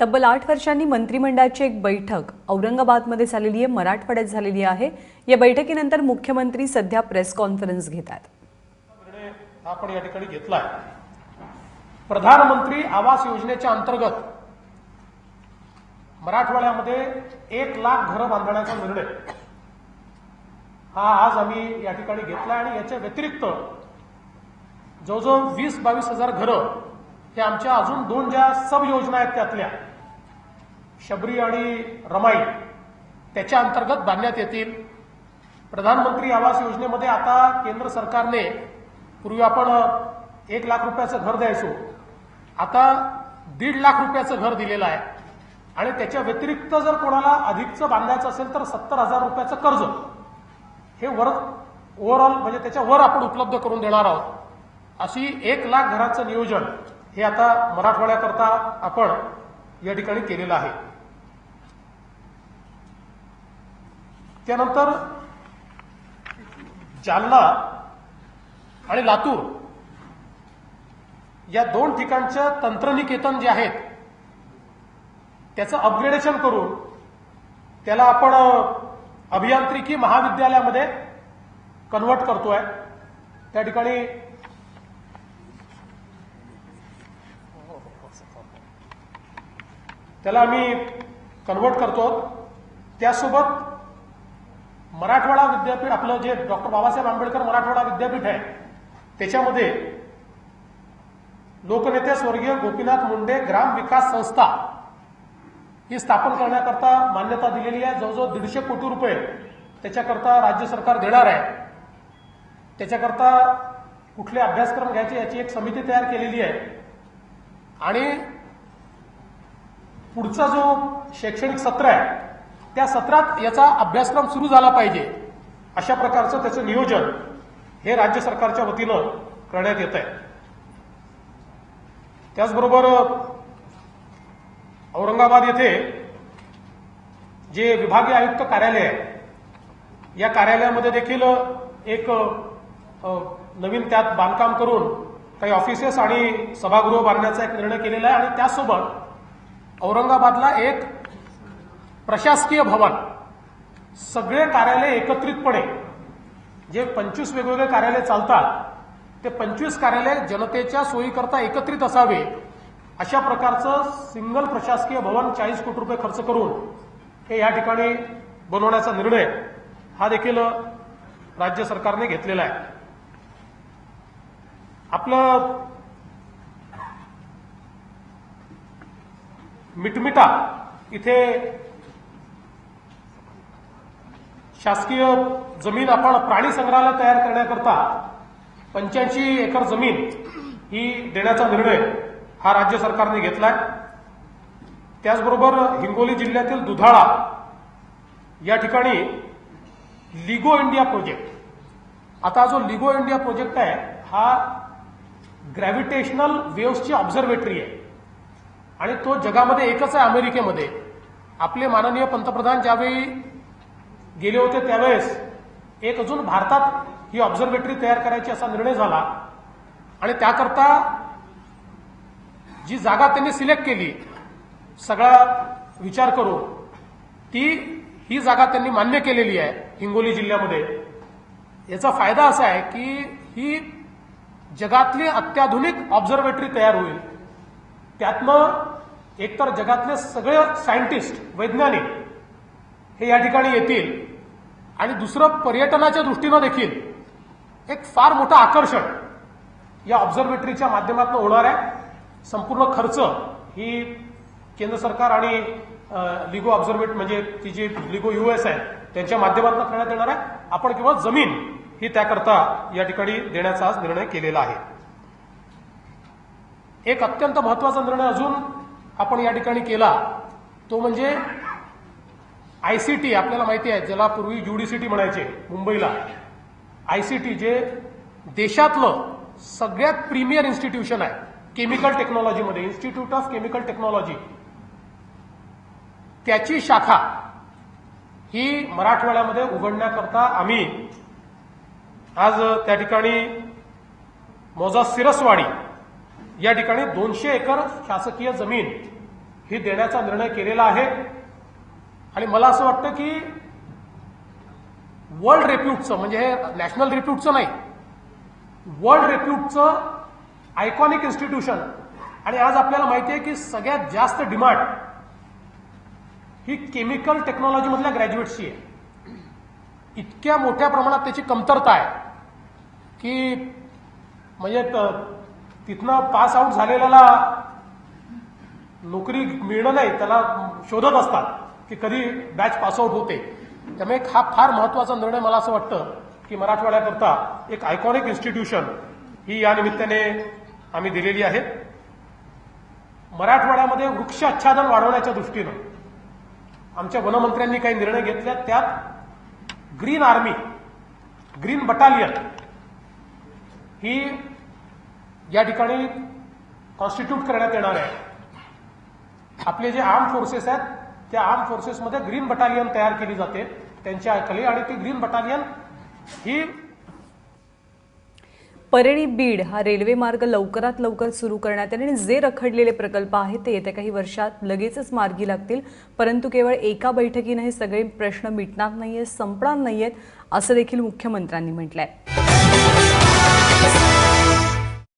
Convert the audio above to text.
तब्बल आठ वर्षांनी मंत्रिमंडळाची एक बैठक औरंगाबादमध्ये झालेली आहे मराठवाड्यात झालेली आहे. या बैठकीनंतर मुख्यमंत्री सध्या प्रेस कॉन्फरन्स घेत आहेत आपण या ठिकाणी घेतलाय. प्रधानमंत्री आवास योजनेच्या अंतर्गत मराठवाड्यामध्ये एक लाख घरं बांधण्याचा निर्णय हा आज आम्ही या ठिकाणी घेतला आणि याच्या व्यतिरिक्त जवळजवळ वीस बावीस हजार घरं हे आमच्या अजून दोन ज्या सब योजना आहेत त्यातल्या शबरी आणि रमाई त्याच्या अंतर्गत बांधण्यात येतील. प्रधानमंत्री आवास योजनेमध्ये आता केंद्र सरकारने पूर्वी आपण एक लाख रुपयाचं घर द्यायचो. आता दीड लाख रुपयाचं घर दिलेलं आहे. आणि त्याच्या व्यतिरिक्त जर कोणाला अधिकचं बांधायचं असेल तर सत्तर हजार रुपयाचं कर्ज. हे वर ओव्हरऑल म्हणजे त्याच्या वर आपण उपलब्ध करून देणार आहोत. अशी एक लाख घराचं नियोजन हे आता मराठवाड्याकरता आपण या ठिकाणी केलेलं आहे. त्यानंतर जालना आणि लातूर या दोन ठिकाणच्या तंत्रनिकेतन जे आहेत त्याचं अपग्रेडेशन करून त्याला आपण अभियांत्रिकी महाविद्यालयामध्ये कन्वर्ट करतोय. त्या ठिकाणी त्याला आम्ही कन्वर्ट करतो. त्यासोबत मराठवाडा विद्यापीठ आपलं जे डॉक्टर बाबासाहेब आंबेडकर मराठवाडा विद्यापीठ आहे त्याच्यामध्ये लोकनेते स्वर्गीय गोपीनाथ मुंडे ग्राम विकास संस्था ही स्थापन करण्याकरता मान्यता दिलेली आहे. जवळजवळ दीडशे कोटी रुपये त्याच्याकरता राज्य सरकार देणार आहे. त्याच्याकरता कुठले अभ्यासक्रम घ्यायचे याची एक समिती तयार केलेली आहे. आणि पुढचा जो शैक्षणिक सत्र आहे त्या सत्रात याचा अभ्यासक्रम सुरू झाला पाहिजे. अशा प्रकारचं त्याचं नियोजन हे राज्य सरकारच्या वतीनं करण्यात येत आहे. त्याचबरोबर औरंगाबाद येथे जे विभागीय आयुक्त कार्यालय आहे या कार्यालयामध्ये देखील एक नवीन त्यात बांधकाम करून काही ऑफिसेस आणि सभागृह बांधण्याचा एक निर्णय केलेला आहे आणि त्यासोबत औरंगाबादला एक प्रशासकीय भवन. सगळे कार्यालय एकत्रितपणे. जे पंचवीस वेगवेगळे कार्यालय चालतात ते पंचवीस कार्यालय जनतेच्या सोयीकरता एकत्रित असावे. अशा प्रकारचं सिंगल प्रशासकीय भवन चाळीस कोटी रुपये खर्च करून हे या ठिकाणी बनवण्याचा निर्णय हा देखील राज्य सरकारने घेतलेला आहे. आपलं मिटमिटा. इथे शासकीय जमीन आपण प्राणी संग्रहालय तयार करण्याकरता पंच्याऐंशी एकर जमीन ही देण्याचा निर्णय हा राज्य सरकारने घेतलाय. त्याचबरोबर हिंगोली जिल्ह्यातील दुधाळा या ठिकाणी लिगो इंडिया प्रोजेक्ट. आता जो लिगो इंडिया प्रोजेक्ट आहे हा ग्रॅव्हिटेशनल वेव्सची ऑब्झर्वेटरी आहे. आणि तो जगामध्ये एकच आहे अमेरिकेमध्ये. आपले माननीय पंतप्रधान ज्यावेळी गेले होते त्यावेळेस एक अजून भारतात ही ऑब्झर्वेटरी तयार करायची असा निर्णय झाला. आणि त्याकरता जी जागा त्यांनी सिलेक्ट केली सगळा विचार करून ती ही जागा त्यांनी मान्य केलेली आहे हिंगोली जिल्ह्यामध्ये. याचा फायदा असा आहे की ही जगातली अत्याधुनिक ऑब्झर्वेटरी तयार होईल. त्यातनं एकतर जगातले सगळे सायंटिस्ट वैज्ञानिक हे या ठिकाणी येतील आणि दुसरं पर्यटनाच्या दृष्टीनं देखील एक फार मोठं आकर्षण या ऑब्झर्वेटरीच्या माध्यमातून होणार आहे. संपूर्ण खर्च ही केंद्र सरकार आणि लिगो ऑब्झर्वेट म्हणजे ती जी लिगो युएस आहे त्यांच्या माध्यमातून करण्यात येणार आहे. आपण केवळ जमीन ही त्याकरता या ठिकाणी देण्याचा आज निर्णय केलेला आहे. एक अत्यंत महत्त्वाचा निर्णय अजून आपण या ठिकाणी केला. तो म्हणजे आयसीटी आपल्याला माहिती आहे ज्याला पूर्वी युडीसीटी म्हणायचे मुंबईला. आयसीटी जे देशातलं सगळ्यात प्रीमियर इन्स्टिट्यूशन आहे केमिकल टेक्नॉलॉजीमध्ये इन्स्टिट्यूट ऑफ केमिकल टेक्नॉलॉजी. त्याची शाखा ही मराठवाड्यामध्ये उघडण्याकरता आम्ही आज त्या ठिकाणी मोजा सिरसवाडी या ठिकाणी दोनशे एकर शासकीय जमीन ही देण्याचा निर्णय केलेला आहे. आणि मला असं वाटतं की वर्ल्ड रेप्यूटचं म्हणजे हे नॅशनल रेप्यूटचं नाही वर्ल्ड रेप्यूटचं आयकॉनिक इन्स्टिट्यूशन आणि आज आपल्याला माहिती आहे की सगळ्यात जास्त डिमांड ही केमिकल टेक्नॉलॉजीमधल्या ग्रॅज्युएट्सची आहे. इतक्या मोठ्या प्रमाणात त्याची कमतरता आहे की म्हणजे त- तिथनं पास आऊट झालेल्याला नोकरी मिळणं नाही त्याला शोधत असतात की कधी बॅच पासआउट होते. त्यामुळे हा फार महत्त्वाचा निर्णय मला असं वाटतं की मराठवाड्याकरता एक आयकॉनिक इन्स्टिट्यूशन ही या निमित्ताने आम्ही दिलेली आहे. मराठवाड्यामध्ये वृक्ष आच्छादन वाढवण्याच्या दृष्टीनं आमच्या वनमंत्र्यांनी काही निर्णय घेतले त्यात ग्रीन आर्मी ग्रीन बटालियन ही या ठिकाणी कॉन्स्टिट्यूट करण्यात येणार आहे. आपले जे आर्म फोर्सेस आहेत त्या आर्म फोर्सेसमध्ये ग्रीन बटालियन तयार केली जाते. त्यांच्या खाली आणि ती ग्रीन बटालियन ही परळी बीड हा रेल्वे मार्ग लवकरात लवकर सुरू करण्यात येईल आणि जे रखडलेले प्रकल्प आहेत ते येत्या काही वर्षात लगेचच मार्गी लागतील. परंतु केवळ एका बैठकीनं हे सगळे प्रश्न मिटणार नाहीये संपणार नाहीयेत असं देखील मुख्यमंत्र्यांनी म्हटलंय.